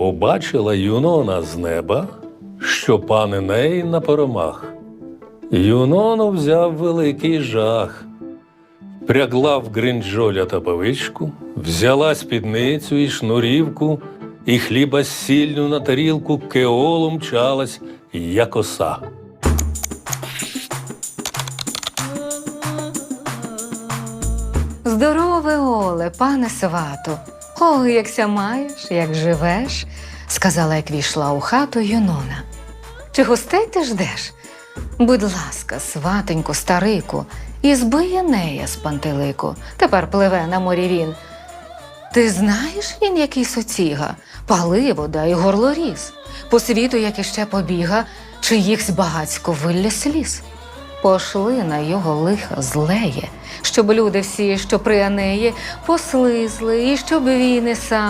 Побачила Юнона з неба, що пан Еней на поромах. Юнону взяв великий жах. Прягла в гринджоля та павичку, взяла спідницю і шнурівку, і хліба з сіллю на тарілку кеолом мчалась, як оса. Здорове Оле, пане свату. Ой, якся маєш, як живеш, сказала, як війшла у хату Юнона. Чи гостей ти ждеш? Будь ласка, сватеньку, старику, і збиє нея з пантелику. Тепер пливе на морі він. Ти знаєш він, який соціга, паливода і горлоріз, по світу, як іще побіга, чи їх багацько вилля сліз. Пошли на його лихо злеє, щоб люди всі, що при Анеї, послизли, і щоб він і сам